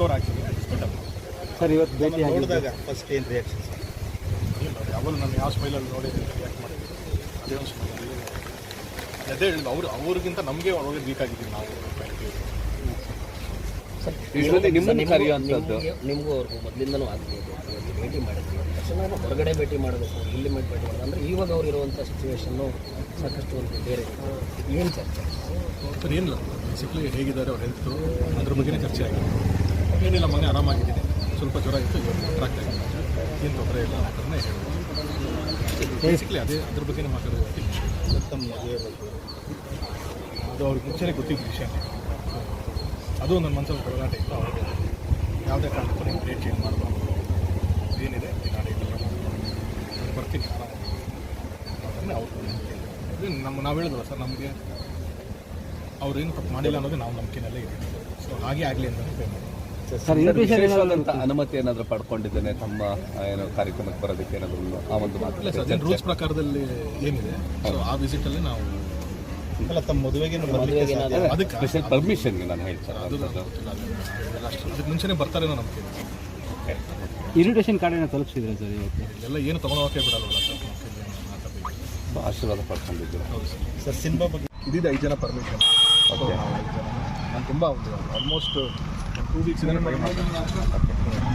Recover ಆಗ್ತೀನಿ sir ಇವತ್ತು ಭೇಟಿ ನೋಡಿದಾಗ ಫಸ್ಟ್ ಏನು ರಿಯಾಕ್ಷನ್ ಸರ್? ಯಾವಾಗ ನಾನು ಯಾವ ಸ್ಮೈಲಲ್ಲಿ ನೋಡಿ ರಿಯಾಕ್ಟ್ ಮಾಡಿದ್ದೀನಿ ಅದೇ ಒಂದು ಸ್ಮೈಲ್ ಅದೇ ಹೇಳಿದ್ದು ಅವ್ರು ಅವ್ರಿಗಿಂತ ನಮಗೆ ಒಳಗೆ ವೀಕ್ ಆಗಿದ್ದೀವಿ ನಾವು. ನಿಮಗೂ ಅವ್ರಿಗೂ ಮೊದಲಿಂದನೂ ಆಗ್ಬೋದು ಭೇಟಿ ಮಾಡಿದ್ವಿ. ತಕ್ಷಣ ಹೊರಗಡೆ ಭೇಟಿ ಮಾಡಬೇಕು ಇಲ್ಲಿ ಮಾಡಿ ಭೇಟಿ ಮಾಡೋದು ಅಂದರೆ ಇವಾಗ ಅವ್ರು ಇರುವಂಥ ಸಿಚುವೇಶನ್ನು ಸಾಕಷ್ಟು ಒಂದು ಬೇರೆ ಏನು ಚರ್ಚೆ? ಸರ್ ಏನಿಲ್ಲ. ಬೇಸಿಕ್ಲಿ ಹೇಗಿದ್ದಾರೆ ಅವ್ರ ಹೆಲ್ತು ಅದ್ರ ಬಗ್ಗೆನೇ ಚರ್ಚೆ ಆಗಿದೆ. ಏನಿಲ್ಲ ಮೊನ್ನೆ ಆರಾಮಾಗಿದ್ದೀನಿ. ಸ್ವಲ್ಪ ಜ್ವರ ಇತ್ತು ಇವತ್ತು ಏನು ತೊಂದರೆ ಇಲ್ಲ ಅಂತಲೇ ಹೇಳ್ಬೋದು. ಬೇಸಿಕ್ಲಿ ಅದೇ ಅದ್ರ ಬಗ್ಗೆನೇ ಮಾತಾಡೋದು ತಮ್ಮ ಮದುವೆ ಬಗ್ಗೆ ಅದು ಅವ್ರಿಗೆ ಮುಂಚೆನೇ ಗೊತ್ತಿದ್ದ ವಿಷಯ. ಅದು ನನ್ನ ಮನಸ್ಸಲ್ಲಿ ಹೋರಾಟ ಇತ್ತು ಅವ್ರಿಗೆ ಯಾವುದೇ ಕಾರಣಕ್ಕೂ ನೀವು ಡೇಟ್ ಚೇಂಜ್ ಮಾಡಬಾರ್ದು. ಏನಿದೆ ನಾಳೆ ನಾನು ಬರ್ತೀನಿ ಅದನ್ನೇ ಅವ್ರು ನಮ್ಮ ನಾವು ಹೇಳಿದ್ರು ಸರ್ ನಮಗೆ ಅವ್ರೇನು ತಪ್ಪು ಮಾಡಿಲ್ಲ ಅನ್ನೋದು ನಾವು ನಂಬಿಕೆನಲ್ಲೇ ಇದೆ ಸೊ ಹಾಗೆ ಆಗಲಿ ಅಂತ ಪೇ ಮಾಡಿ ಸರ್ ಇನ್ವಿಟೇಷನ್ ವಿಶೇಷವಾದಂಥ ಅನುಮತಿ ಏನಾದರೂ ಪಡ್ಕೊಂಡಿದ್ದೇನೆ ತಮ್ಮ ಏನು ಕಾರ್ಯಕ್ರಮಕ್ಕೆ ಬರೋದಕ್ಕೆ ಏನಾದರೂ ಆ ಒಂದು ಮಾತು ಸರ್ ರೂಲ್ಸ್ ಪ್ರಕಾರದಲ್ಲಿ ಏನಿದೆ? ಸೊ ಆ ವಿಸಿಟಲ್ಲಿ ನಾವು ಅಲ್ಲ ತಮ್ಮ ಮದುವೆಗೆ ಬರಲಿಕ್ಕೆ ಅದಕ್ಕೆ ಸ್ಪೆಷಲ್ ಪರ್ಮಿಷನ್ಗೆ ನಾನು ಹೇಳ್ತಾರೆ ಅದಕ್ಕೆ ಮುಂಚೆನೇ ಬರ್ತಾರೇನೋ ನಂಬಿಕೆ ಇದೆ. ಕಾರ್ಡ್ ಕಾರ್ಡನ್ನು ತಲುಪಿಸಿದ್ರೆ ಸರ್ ಇವತ್ತು ಎಲ್ಲ ಏನು ತೊಗೊಳೋಕೆ ಬಿಡಲ್ಲ ಸರ್ ಆಶೀರ್ವಾದ ಪಡ್ಕೊಂಡಿದ್ದೀರಾ? ಹೌದು ಸರ್. ಸರ್ ಸಿನಿಮಾ ಬಗ್ಗೆ ಇದಿದೆ ಐದು ಜನ ಪರ್ಮಿಷನ್. ನಾನು ತುಂಬ ಆಲ್ಮೋಸ್ಟ್ ಟೂ ವೀಕ್ಸಿಂದ ಟ್ರೈ ಮಾಡ್ತೀನಿ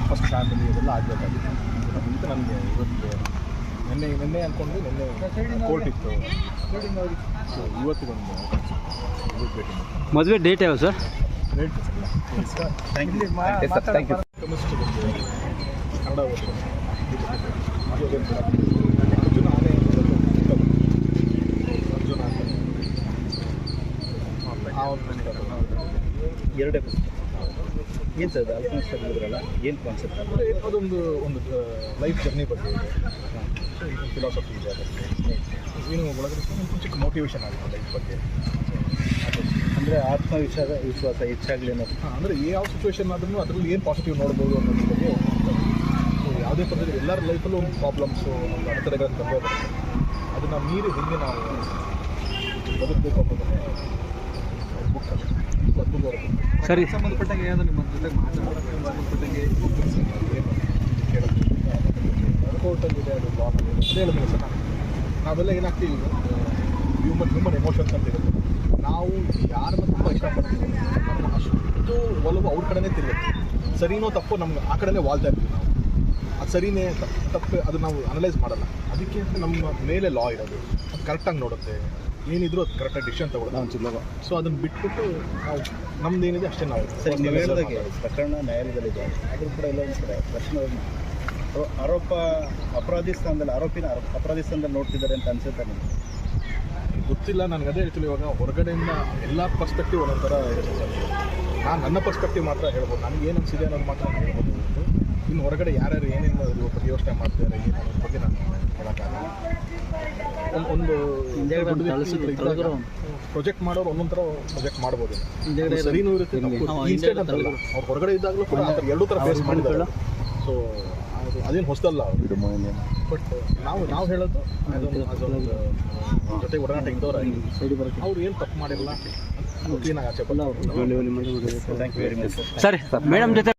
ಫಸ್ಟ್ ಫ್ಯಾಮಿಲಿ ಇದೆಲ್ಲ ಆಗಬೇಕಾಗಿತ್ತು. ಅಂತ ನನಗೆ ಇವತ್ತು ನಿನ್ನೆ ನಿನ್ನೆ ಅಂದ್ಕೊಂಡು ನಿನ್ನೆ ಕೋರ್ಟ್ ಇತ್ತು. ಸೊ ಇವತ್ತಿಗೊಂದು ಇವತ್ತು ಭೇಟಿ ಮದುವೆ ಡೇಟ್ ಯಾವ sir date thank you thank you chemistry ಬಂದಿದೆ ಕನ್ನಡ ಓದಿದೆ ಆ ಪುಸ್ತಕ ಎರಡೇ ಏನು ಸರ್ ಆಲ್ಮೋಸ್ಟ್ ಹೇಳಿದ್ರಲ್ಲ ಏನು ಕಾನ್ಸೆಪ್ಟ್ ಅದೊಂದು ಒಂದು ಲೈಫ್ ಜರ್ನಿ ಬಗ್ಗೆ ಇದೆ. ಫಿಲಾಸಫಿ ಇದೆ ಅದಕ್ಕೆ ಏನು ಒಳಗಡೆ ಒಂದು ಚಿಕ್ಕ ಮೋಟಿವೇಶನ್ ಆಗುತ್ತೆ ಲೈಫ್ ಬಗ್ಗೆ. ಅಂದರೆ ಆತ್ಮವಿಶ್ವಾಸ ವಿಶ್ವಾಸ ಹೆಚ್ಚಾಗಲಿ ಅನ್ನೋದು. ಅಂದರೆ ಯಾವ ಸಿಚುವೇಶನ್ ಆದ್ರೂ ಅದರಲ್ಲಿ ಏನು ಪಾಸಿಟಿವ್ ನೋಡ್ಬೋದು ಅನ್ನೋದ್ರ ಬಗ್ಗೆ ಸೊ ಯಾವುದೇ ಪದ್ಧತಿ ಎಲ್ಲರ ಲೈಫಲ್ಲೂ ಒಂದು ಪ್ರಾಬ್ಲಮ್ಸು ಒಂದು ಅಡೆತಡೆಗಳು ಬಂದೇ ಬರುತ್ತೆ ಅದನ್ನು ಮೀರಿ ಹೇಗೆ ನಾವು ಬದುಕಬೇಕು ಅನ್ನೋದನ್ನೇ ಸರಿ. ಸಂಬಂಧಪಟ್ಟಂಗೆ ಏನಾದರೂ ನಿಮ್ಮ ಜೊತೆ ಮಾತಾಡೋದು ಸಂಬಂಧಪಟ್ಟಂಗೆ ಕೇಳೋದು ಕೋರ್ಟಲ್ಲಿದೆ ಅದು ಅದೇ ಹೇಳಿದ್ರೆ ಸರ್ ನಾವೆಲ್ಲ ಏನಾಗ್ತೀವಿ ಹ್ಯೂಮನ್ ಹ್ಯೂಮನ್ ಎಮೋಷನ್ಸ್ ಅಂತ ಇರುತ್ತೆ. ನಾವು ಯಾರನ್ನ ತುಂಬ ಇಷ್ಟಪಡ್ತೀವಿ? ನಮ್ಮ ಅಷ್ಟು ಒಲವು ಅವ್ರ ಕಡೆನೇ ತಿರುಗುತ್ತೆ. ಸರಿನೋ ತಪ್ಪು ನಮ್ಗೆ ಆ ಕಡೆನೇ ವಾಲ್ತಾ ಇರ್ತೀವಿ ನಾವು. ಅದು ಸರಿನೇ ತಪ್ಪು ತಪ್ಪು ಅದು ನಾವು ಅನಲೈಸ್ ಮಾಡಲ್ಲ. ಅದಕ್ಕೆ ಅಂತ ನಮ್ಮ ಮೇಲೆ ಲಾ ಇರೋದು. ಅದು ಕರೆಕ್ಟಾಗಿ ನೋಡುತ್ತೆ. ಏನಿದ್ರು ಅದು ಕರೆಕ್ಟಾಗಿ ಡಿಸಿಷನ್ ತಗೊಳ್ಳೋದು. ಸೊ ಅದನ್ನು ಬಿಟ್ಬಿಟ್ಟು ನಾವು ನಮ್ದು ಏನಿದೆ ಅಷ್ಟೇ ನಾವು. ಸರಿ ನೀವು ಹೇಳಿದಾಗೆ ಪ್ರಕರಣ ನ್ಯಾಯಾಲಯದಲ್ಲಿದೆ ಆದರೂ ಕೂಡ ಎಲ್ಲ ಒಂದು ಕಡೆ ಪ್ರಶ್ನೆ ಆರೋ- ಆರೋಪ ಅಪರಾಧಿ ಸ್ಥಾನದಲ್ಲಿ ಆರೋಪಿನ ಆರೋಪ ಅಪರಾಧಿ ಸ್ಥಾನದಲ್ಲಿ ನೋಡ್ತಿದ್ದಾರೆ ಅಂತ ಅನಿಸುತ್ತೆ ನಿಮಗೆ? ಗೊತ್ತಿಲ್ಲ ನನಗೆ ಅದೇ ಹೇಳ್ತೀನಿ ಇವಾಗ. ಹೊರಗಡೆಯಿಂದ ಎಲ್ಲ ಪರ್ಸ್ಪೆಕ್ಟಿವ್ ಥರ ಇರುತ್ತೆ. ಸರ್ ನಾನು ನನ್ನ ಪರ್ಸ್ಪೆಕ್ಟಿವ್ ಮಾತ್ರ ಹೇಳ್ಬೋದು. ನನಗೆ ಏನು ಅನಿಸಿದೆ ಅನ್ನೋದು ಮಾತ್ರ ನಾನು ಹೇಳ್ಬೋದು. ಇನ್ನು ಹೊರಗಡೆ ಯಾರ್ಯಾರು ಏನೇನು ಬಗ್ಗೆ ಯೋಚನೆ ಮಾಡ್ತಿದ್ದಾರೆ ಏನು ಅನ್ನೋದ್ರ ಬಗ್ಗೆ ನಾನು ಹೇಳೋಕ್ಕಾಗಲ್ಲ. ಒಂದು ಪ್ರೊಜೆಕ್ಟ್ ಮಾಡೋರು ಒಂದೊಂದು ಥರ ಪ್ರೊಜೆಕ್ಟ್ ಮಾಡ್ಬೋದು. ಸರಿನೂ ಇರುತ್ತೆ ಇನ್ಸ್ಟೆಂಟ್ ಅವ್ರು ಹೊರಗಡೆ ಇದ್ದಾಗಲೂ ಕೂಡ ಎರಡೂ ಥರ ಫೇಸ್ ಮಾಡಿದ್ದಾರೆ. ಸೊ ಅದೇನು ಹೊಸದಲ್ಲ ಅವರು. ಬಟ್ ನಾವು ನಾವು ಹೇಳೋದು ಜೊತೆ ಒಡನಾಟ ಇದ್ದವರಾಗಿ ಅವ್ರು ಏನು ತಪ್ಪು ಮಾಡಿಲ್ಲ ಕ್ಲೀನಾಗಿ ಆಚೆ ಬಂದು ಥ್ಯಾಂಕ್ ಯು ವೆರಿ ಮಚ್ ಸರಿ ಮೇಡಮ್ ಜೊತೆ